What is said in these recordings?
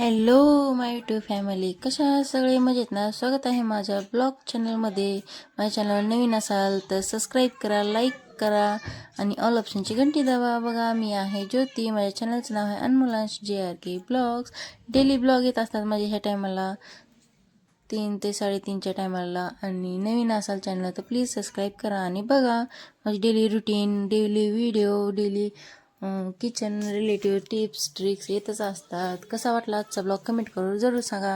Hello माय YouTube family कशा सगळे? मजेत ना? स्वागत आहे माझ्या ब्लॉग चॅनलमध्ये माझ्या चॅनल नवीन असाल तर सबस्क्राईब करा लाईक करा आणि ऑल ऑप्शनची घंटी दाबा. बघा मी आहे ज्योती. माझ्या चॅनलचं नाव आहे अनमुलांश J R K vlogs daily vlog येत असतात माझे ह्या टायमाला तीन ते साडेतीनच्या टायमाला आणि नवीन असाल चॅनल तर प्लीज सबस्क्राईब करा. आणि बघा माझी daily routine daily video daily kitchen relative tips tricks येतच असतात. कसा वाटला आजचा ब्लॉग कमेंट करून जरूर सांगा.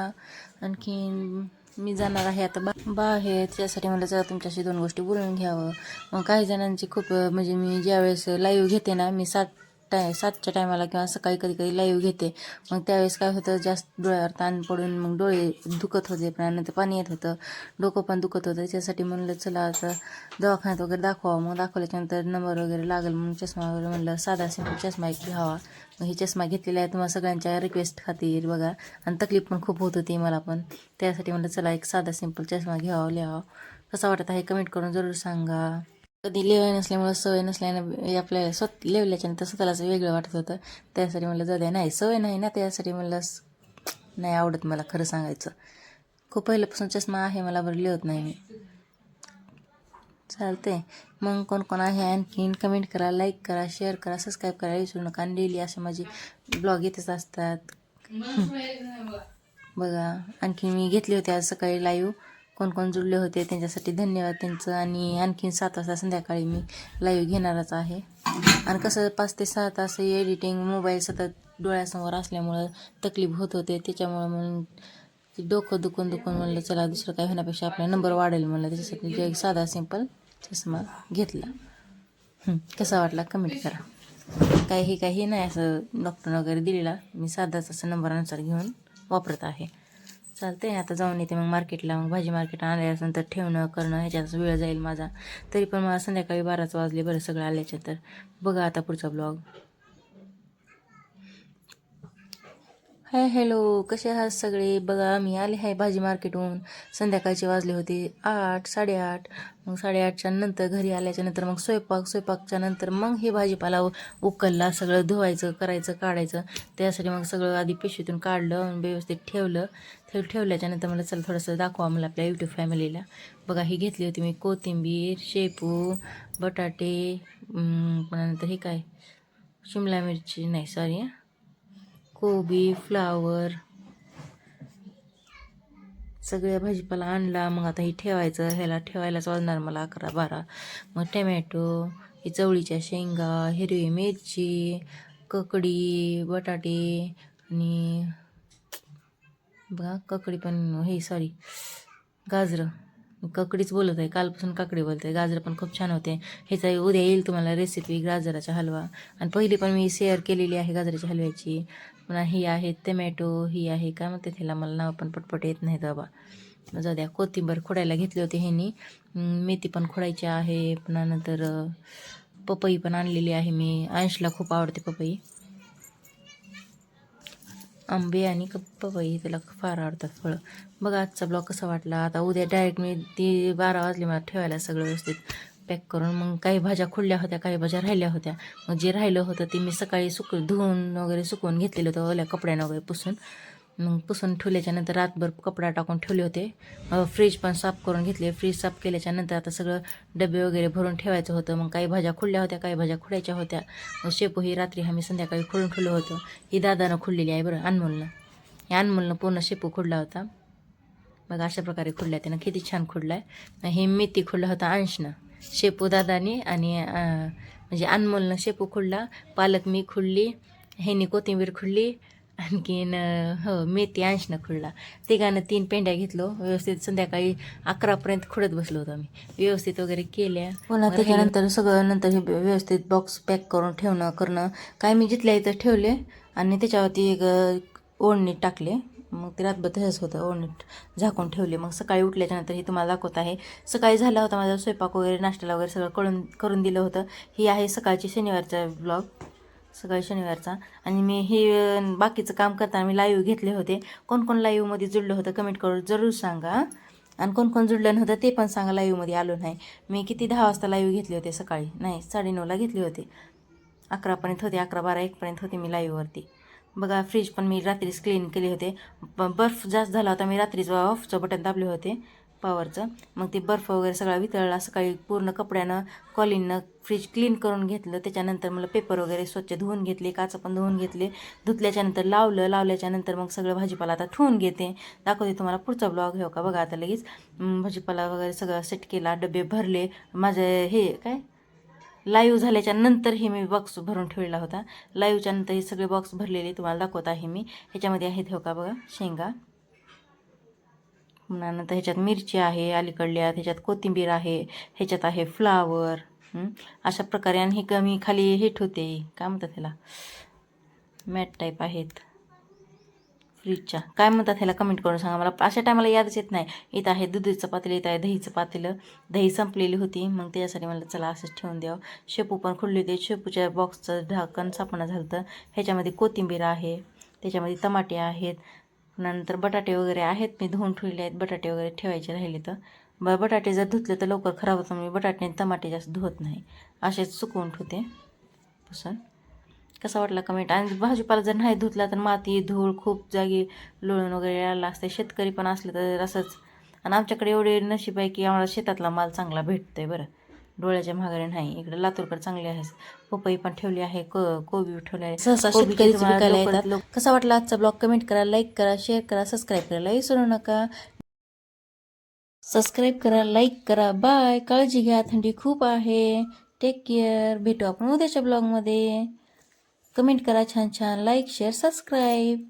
आणखीन मी जाणार आहे आता बा बाहेर. त्यासाठी मला जरा तुमच्याशी दोन गोष्टी बोलून घ्यावं. मग काही जणांची खूप म्हणजे मी ज्यावेळेस लाईव्ह घेते ना मी सात टाय सातच्या टायमाला किंवा सकाळी कधी कधी लाईव्ह घेते. मग त्यावेळेस काय होतं जास्त डोळ्यावर ताण पडून मग डोळे दुखत होते पण ते पाणी येत होतं. डोकं पण दुखत होतं. त्याच्यासाठी म्हणलं चला आता दवाखान्यात वगैरे दाखवा मग दाखवल्याच्यानंतर नंबर वगैरे लागेल. म्हणून चष्मा वगैरे म्हणलं साधा सिंपल चष्मा एक घ्यावा. मग ही चष्मा घेतलेला आहे तुम्हाला सगळ्यांच्या रिक्वेस्ट खातीर बघा. आणि तकलीफ पण खूप होत होती मला पण. त्यासाठी म्हणलं चला एक साधा सिंपल चष्मा घ्यावा लिहावा. कसा वाटत आहे? कमेंट करून जरूर सांगा. कधी लेवाय नसल्यामुळं सवय नसल्यानं आपल्याला स्वत लेवल्याच्या नंतर स्वतःलाच वेगळं वाटत होतं त्यासाठी म्हणलं जाऊ द्या नाही सवय नाही ना त्यासाठी म्हणलं नाही आवडत मला खरं सांगायचं खूप पहिल्यापासून चष्मा आहे मला बरं लिहत नाही मी चालते मग कोण कोण आहे आणखीन कमेंट करा लाईक करा शेअर करा सबस्क्राईब करा विसरू नका आणि डेली असे माझे ब्लॉग येतच असतात बघा आणखी मी घेतले होते आज सकाळी लाईव्ह कोण कोण जुळले होते त्यांच्यासाठी धन्यवाद त्यांचं. आणि आणखीन सात वाजता संध्याकाळी मी लाईव्ह घेणारच आहे. आणि कसं पाच ते सहा तास एडिटिंग मोबाईल सतत डोळ्यासमोर असल्यामुळं तकलीफ होत होते. त्याच्यामुळं म्हणून ते डोकं दुखून दुखून म्हणलं चला दुसरं काय होण्यापेक्षा आपला नंबर वाढेल म्हणलं. त्याच्यासाठी एक साधा सिंपल चष्मा घेतला. कसा वाटला कमेंट करा. काही काही नाही असं डॉक्टरनं वगैरे दिलेला. मी साधाच असं नंबरानुसार घेऊन वापरत आहे. चालते आता जाऊन येते मग मार्केटला. मग भाजी मार्केट आणल्यानंतर ठेवणं करणं ह्याच्यातच वेळ जाईल माझा. तरी पण मला संध्याकाळी बाराच वाजले बरं सगळं आल्याच्या तर. बघा आता पुढचा ब्लॉग. Hi hello. कसे आहात सगळे? बघा मी आले आहे भाजी मार्केटहून. संध्याकाळचे वाजले होते आठ साडेआठ. मग साडेआठच्या नंतर घरी आल्याच्यानंतर मग स्वयंपाक स्वयंपाकच्या नंतर मग हे भाजीपाला उकलला सगळं धुवायचं करायचं काढायचं. त्यासाठी मग सगळं आधी पिशवीतून काढलं व्यवस्थित ठेवलं. ठेव ठेवल्याच्या नंतर मला चल थोडंसं दाखवा मला आपल्या यूट्यूब फॅमिलीला बघा ही घेतली होती मी कोथिंबीर शेपू बटाटे नंतर हे काय? शिमला मिरची नाही सॉरी कोबी फ्लावर सगळ्या भाजीपाला आणला. मग आता हे ठेवायचं. ह्याला ठेवायलाच वाजणार मला अकरा बारा. मग टमॅटो हे चवळीच्या शेंगा हिरवी मिरची ककडी बटाटे आणि बघा ककडी पण हे सॉरी गाजरं. काकडीच बोलत आहे. कालपासून काकडी बोलत. आहे गाजरं पण खूप छान होते. ह्याचा उद्या येईल तुम्हाला रेसिपी गाजराचा हलवा. आणि पहिली पण मी शेअर केलेली आहे गाजराच्या हलव्याची. पुन्हा ही आहे टमॅटो ही आहे काय म्हणते त्याला? मला नाव पण पटपट येत नाही बाबा. जाऊ द्या. कोथिंबर खोडायला घेतली होती ह्यानी. मेथी पण खोडायची आहे. पुन्हा नंतर पपई पण आणलेली आहे मी. अंशला खूप आवडते पपई. आंबे आणि पपई त्याला फार आवडतात फळं. बघा आजचा ब्लॉग कसा वाटला? आता उद्या डायरेक्ट मी ती बारा वाजले मला ठेवायला सगळं व्यवस्थित पॅक करून. मग काही भाज्या खुडल्या होत्या काही भाज्या राहिल्या होत्या. मग जे राहिलं होतं ते मी सकाळी सुक धुवून वगैरे सुकवून घेतलेलं होतं ओल्या कपड्यानं वगैरे पुसून. मग पुसून ठेवल्याच्यानंतर रातभर कपडा टाकून ठेवले होते. फ्रीज पण साफ करून घेतले. फ्रीज साफ केल्याच्यानंतर आता सगळं डबे वगैरे भरून ठेवायचं होतं. मग काही भाज्या खुडल्या होत्या काही भाज्या खुडायच्या होत्या. शेपू ही रात्री आम्ही संध्याकाळी खुडून ठेवलं होतं. ही दादानं खुडलेली आहे बरं अनमोलनं. या अनमोलनं पूर्ण शेपू खुडला होता. मग अशा प्रकारे खुडल्या त्यानं. किती छान खुडला आहे हे मेथी खुडला होता अंशनं. शेपू दादानी आणि म्हणजे अनमोलनं शेपू खुडला. पालक मी खुडली. हेनी कोथिंबीर खुडली. आणखीन हो मेथी अंशनं खुडला. तिघानं तीन पेंड्या घेतलो व्यवस्थित संध्याकाळी अकरापर्यंत खुडत बसलो होतो आम्ही. व्यवस्थित वगैरे केल्या. पुन्हा त्याच्यानंतर सगळं नंतर हे व्यवस्थित बॉक्स पॅक करून ठेवणं करणं. काय मी जिथल्या इथं ठेवले आणि त्याच्यावरती एक ओढणी टाकले. मग ते रातभर तसंच होतं ओढणीत झाकून ठेवले. मग सकाळी उठल्याच्यानंतर हे तुम्हाला दाखवत आहे. सकाळी झाला होता माझा स्वयंपाक वगैरे नाश्त्याला वगैरे सगळं करून करून दिलं होतं. ही आहे सकाळची शनिवारचा ब्लॉग सकाळी शनिवारचा. आणि मी हे बाकीचं काम करताना मी लाईव्ह घेतले होते. कोण कोण लाईव्हमध्ये जुळलं होतं कमेंट करून जरूर सांगा आणि कोण कोण जुळलं नव्हतं ते पण सांगा लाईव्हमध्ये आलो नाही. मी किती दहा वाजता लाईव्ह घेतले होते सकाळी? नाही साडेनऊला घेतले होते. अकरापर्यंत होते अकरा बारा एकपर्यंत होते मी लाईव्हवरती बघा फ्रीज पण मी रात्रीच क्लीन केले होते. ब- बर्फ जास्त झाला होता मी रात्रीच ऑफचं बटन दाबले होते. पावरचं मग ते बर्फ वगैरे सगळा वितळला सकाळी पूर्ण कपड्यानं कॉलिननं फ्रीज क्लीन करून घेतलं. त्याच्यानंतर मला पेपर वगैरे स्वच्छ धुवून घेतले काचं पण धुवून घेतले. धुतल्याच्यानंतर लावलं लावल्याच्यानंतर मग सगळं भाजीपाला आता ठेवून घेते. दाखवते तुम्हाला पुढचा ब्लॉग घेऊ हो का? बघा आता लगेच. भाजीपाला वगैरे सगळं सेट केला डबे भरले. माझे हे काय? लाईव्ह झाल्याच्यानंतर हे मी बॉक्स भरून ठेवलेला होता. लाईव्हच्या नंतर हे सगळे बॉक्स भरलेले तुम्हाला दाखवत आहे मी. ह्याच्यामध्ये आहेत हो का? बघा शेंगा. नंतर ह्याच्यात मिरची आहे अलीकडल्या ह्याच्यात कोथिंबीर आहे ह्याच्यात आहे फ्लावर अशा प्रकारे आणि हे कमी खाली हे ठेवते काय म्हणतात ह्याला? मॅट टाईप आहेत. फ्रीजच्या. काय म्हणतात ह्याला कमेंट करून सांगा मला. अशा टायमाला यादच येत नाही. इथं आहे दुधीचं पातेलं इथं आहे दहीचं पातेलं. दही संपलेली होती. मग त्याच्यासाठी मला चला असंच ठेवून द्यावं. शेपू पण खुडली होती. शेपूच्या बॉक्सचं ढाकण सापणं झालं होतं. ह्याच्यामध्ये कोथिंबीर आहे. त्याच्यामध्ये टमाटे आहेत. नंतर बटाटे वगैरे आहेत मी धुवून ठेवले आहेत बटाटे वगैरे ठेवायचे राहिले तर. ब बटाटे जर धुतले तर लवकर खराब होतं मी बटाटे आणि टमाटे जास्त धुवत नाही. असेच सुकवून ठेवते. पुसून. कसा वाटला कमेंट आणि भाजीपाला जर नाही धुतला तर माती धूळ खूप जागी लोळून वगैरे यायला असते. शेतकरी पण असले तर असंच. आणि आमच्याकडे एवढे नशीब आहे की आम्हाला शेतातला माल चांगला भेटतो आहे बरं. डोळ्याच्या माघारी नाही. इकडे लातूरकडे चांगली आहे पपई पण ठेवली आहे कोबी ठेवली आहे सहसा शेतकरीच विकायला येतात. कसा वाटला आजचा ब्लॉग कमेंट करा लाईक करा शेअर करा सबस्क्राईब करायला विसरू नका. सबस्क्राईब करा लाईक करा. बाय काळजी घ्या. थंडी खूप आहे. टेक केअर भेटू आपण उद्याच्या ब्लॉगमध्ये कमेंट करा छान छान. Like share subscribe